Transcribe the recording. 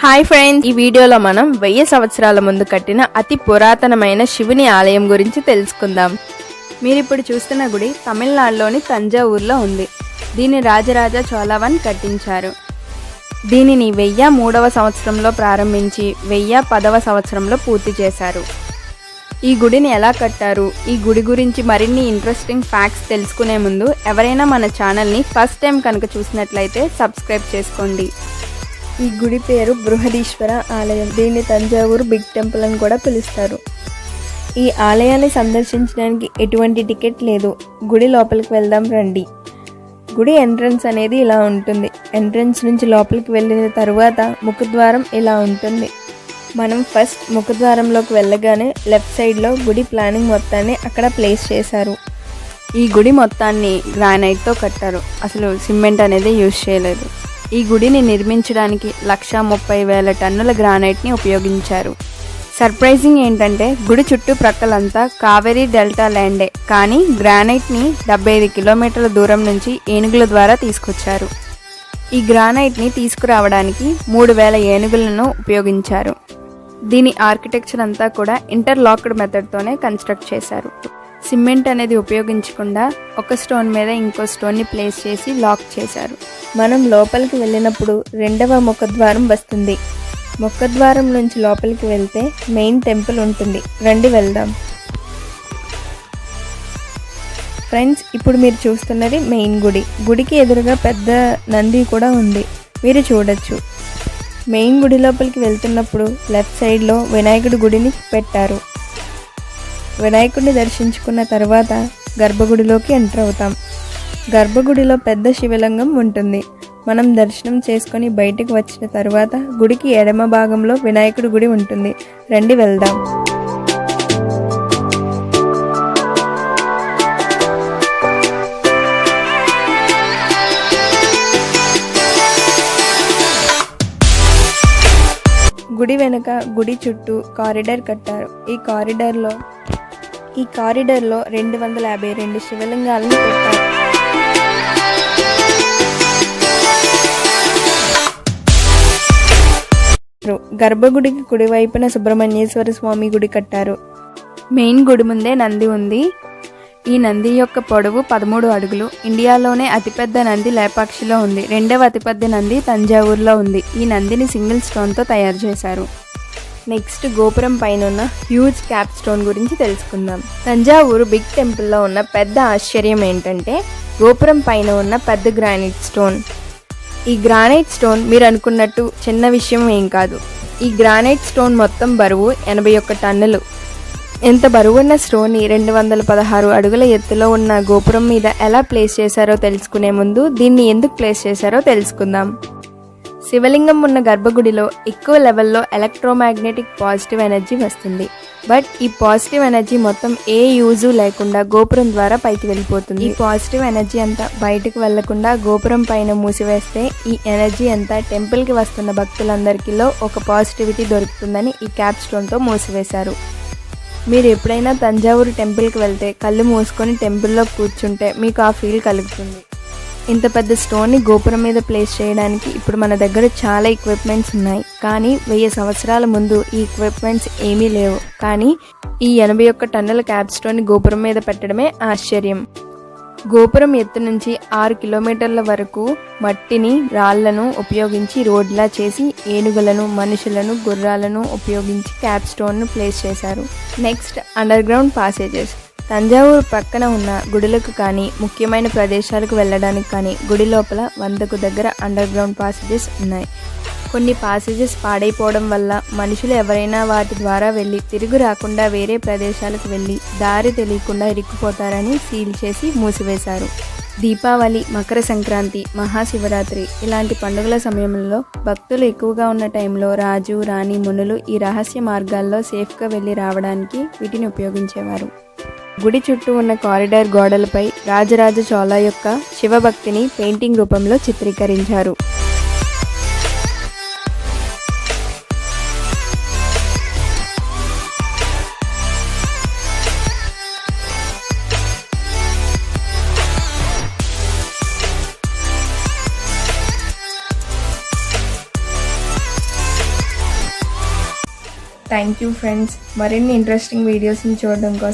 Hi friends ఈ వీడియోలో మనం వెయ్యి సంవత్సరాల ముందు కట్టిన అతి పురాతనమైన శివుని ఆలయం గురించి తెలుసుకుందాం. మీరు ఇప్పుడు చూస్తున్న గుడి తమిళనాడులోని తంజావూరులో ఉంది. దీన్ని రాజరాజ చోళవన్ కట్టించారు. దీనిని వెయ్య మూడవ సంవత్సరంలో ప్రారంభించి వెయ్య పదవ సంవత్సరంలో పూర్తి చేశారు. ఈ గుడిని ఎలా కట్టారు? ఈ గుడి గురించి మరిన్ని ఇంట్రెస్టింగ్ ఫ్యాక్ట్స్ తెలుసుకునే ముందు ఎవరైనా మన ఛానల్ని ఫస్ట్ టైం కనుక చూసినట్లయితే సబ్స్క్రైబ్ చేసుకోండి. ఈ గుడి పేరు బృహదీశ్వర ఆలయం. దీన్ని తంజావూరు బిగ్ టెంపుల్ అని కూడా పిలుస్తారు. ఈ ఆలయాన్ని సందర్శించడానికి ఎటువంటి టికెట్ లేదు. గుడి లోపలికి వెళ్దాం రండి. గుడి ఎంట్రన్స్ అనేది ఇలా ఉంటుంది. ఎంట్రన్స్ నుంచి లోపలికి వెళ్ళిన తర్వాత ముఖద్వారం ఇలా ఉంటుంది. మనం ఫస్ట్ ముఖద్వారంలోకి వెళ్ళగానే లెఫ్ట్ సైడ్లో గుడి ప్లానింగ్ మొత్తాన్ని అక్కడ ప్లేస్ చేశారు. ఈ గుడి మొత్తాన్ని గ్రానైట్తో కట్టారు. అసలు సిమెంట్ అనేది యూజ్ చేయలేదు. ఈ గుడిని నిర్మించడానికి లక్ష ముప్పై వేల టన్నుల గ్రానైట్ని ఉపయోగించారు. సర్ప్రైజింగ్ ఏంటంటే గుడి చుట్టుప్రక్కలంతా కావేరీ డెల్టా ల్యాండే కానీ గ్రానైట్ని డెబ్బై ఐదు కిలోమీటర్ల దూరం నుంచి ఏనుగుల ద్వారా తీసుకొచ్చారు. ఈ గ్రానైట్ని తీసుకురావడానికి మూడు వేల ఏనుగులను ఉపయోగించారు. దీని ఆర్కిటెక్చర్ అంతా కూడా ఇంటర్లాక్డ్ మెథడ్తోనే కన్స్ట్రక్ట్ చేశారు. సిమెంట్ అనేది ఉపయోగించకుండా ఒక స్టోన్ మీద ఇంకో స్టోన్ని ప్లేస్ చేసి లాక్ చేశారు. మనం లోపలికి వెళ్ళినప్పుడు రెండవ ముఖద్వారం వస్తుంది. ముఖద్వారం నుంచి లోపలికి వెళ్తే మెయిన్ టెంపుల్ ఉంటుంది. రండి వెళ్దాం. ఫ్రెండ్స్ ఇప్పుడు మీరు చూస్తున్నది మెయిన్ గుడి. గుడికి ఎదురుగా పెద్ద నంది కూడా ఉంది. మీరు చూడొచ్చు. మెయిన్ గుడి లోపలికి వెళ్తున్నప్పుడు లెఫ్ట్ సైడ్లో వినాయకుడి గుడిని పెట్టారు. వినాయకుడిని దర్శించుకున్న తర్వాత గర్భగుడిలోకి ఎంటర్ అవుతాం. గర్భగుడిలో పెద్ద శివలింగం ఉంటుంది. మనం దర్శనం చేసుకొని బయటకు వచ్చిన తర్వాత గుడికి ఎడమ భాగంలో వినాయకుడి గుడి ఉంటుంది. రండి వెళ్దాం. గుడి వెనుక గుడి చుట్టూ కారిడార్ కట్టారు. ఈ కారిడార్లో ఈ కారిడార్లో రెండు వందల యాభై రెండు శివలింగాలను పెట్టారు. గర్భగుడికి కుడివైపున సుబ్రహ్మణ్యేశ్వర స్వామి గుడి కట్టారు. మెయిన్ గుడి ముందే నంది ఉంది. ఈ నంది యొక్క పొడవు పదమూడు అడుగులు. ఇండియాలోనే అతిపెద్ద నంది లేపాక్షిలో ఉంది. రెండవ అతిపెద్ద నంది తంజావూరులో ఉంది. ఈ నందిని సింగిల్ స్టోన్తో తయారు చేశారు. నెక్స్ట్ గోపురం పైన ఉన్న హ్యూజ్ క్యాప్ స్టోన్ గురించి తెలుసుకుందాం. తంజావూరు బిగ్ టెంపుల్లో ఉన్న పెద్ద ఆశ్చర్యం ఏంటంటే గోపురం పైన ఉన్న పెద్ద గ్రానైట్ స్టోన్. ఈ గ్రానైట్ స్టోన్ మీరు అనుకున్నట్టు చిన్న విషయం ఏం కాదు. ఈ గ్రానైట్ స్టోన్ మొత్తం బరువు ఎనభై ఒక్క టన్నులు. ఎంత బరువున్న స్టోన్ని రెండు వందల పదహారు అడుగుల ఎత్తులో ఉన్న గోపురం మీద ఎలా ప్లేస్ చేశారో తెలుసుకునే ముందు దీన్ని ఎందుకు ప్లేస్ చేశారో తెలుసుకుందాం. శివలింగం ఉన్న గర్భగుడిలో ఎక్కువ లెవెల్లో ఎలక్ట్రోమాగ్నెటిక్ పాజిటివ్ ఎనర్జీ వస్తుంది. బట్ ఈ పాజిటివ్ ఎనర్జీ మొత్తం ఏ యూజు లేకుండా గోపురం ద్వారా పైకి వెళ్ళిపోతుంది. ఈ పాజిటివ్ ఎనర్జీ అంతా బయటకు వెళ్ళకుండా గోపురం పైన మూసివేస్తే ఈ ఎనర్జీ అంతా టెంపుల్కి వస్తున్న భక్తులందరికీలో ఒక పాజిటివిటీ దొరుకుతుందని ఈ క్యాప్ స్టోన్తో మూసివేశారు. మీరు ఎప్పుడైనా తంజావూరు టెంపుల్కి వెళ్తే కళ్ళు మూసుకొని టెంపుల్లో కూర్చుంటే మీకు ఆ ఫీల్ కలుగుతుంది. ఇంత పెద్ద స్టోన్ని గోపురం మీద ప్లేస్ చేయడానికి ఇప్పుడు మన దగ్గర చాలా ఎక్విప్మెంట్స్ ఉన్నాయి. కానీ వెయ్యి సంవత్సరాల ముందు ఈ ఎక్విప్మెంట్స్ ఏమీ లేవు. కానీ ఈ ఎనభై ఒక్క టన్నుల క్యాప్ స్టోన్ని గోపురం మీద పెట్టడమే ఆశ్చర్యం. గోపురం ఎత్తు నుంచి ఆరు కిలోమీటర్ల వరకు మట్టిని రాళ్ళను ఉపయోగించి రోడ్లా చేసి ఏనుగులను మనుషులను గుర్రాలను ఉపయోగించి క్యాప్ స్టోన్ను ప్లేస్ చేశారు. Next underground passages Thanjavur పక్కన ఉన్న గుడులకు కానీ ముఖ్యమైన ప్రదేశాలకు వెళ్ళడానికి కానీ గుడి లోపల వందకు దగ్గర అండర్ గ్రౌండ్ పాసేజెస్ ఉన్నాయి. కొన్ని పాసేజెస్ పాడైపోవడం వల్ల మనుషులు ఎవరైనా వాటి ద్వారా వెళ్ళి తిరిగి రాకుండా వేరే ప్రదేశాలకు వెళ్ళి దారి తెలియకుండా ఇరుక్కుపోతారని సీల్ చేసి మూసివేశారు. దీపావళి మకర సంక్రాంతి మహాశివరాత్రి ఇలాంటి పండుగల సమయంలో భక్తులు ఎక్కువగా ఉన్న టైంలో రాజు రాణి మునులు ఈ రహస్య మార్గాల్లో సేఫ్గా వెళ్ళి రావడానికి వీటిని ఉపయోగించేవారు. గుడి చుట్టూ ఉన్న కారిడార్ గోడలపై రాజరాజ చోళ యొక్క శివభక్తిని పెయింటింగ్ రూపంలో చిత్రీకరించారు. థ్యాంక్ యూ ఫ్రెండ్స్ మరిన్ని ఇంట్రెస్టింగ్ వీడియోస్ని చూడడం కోసం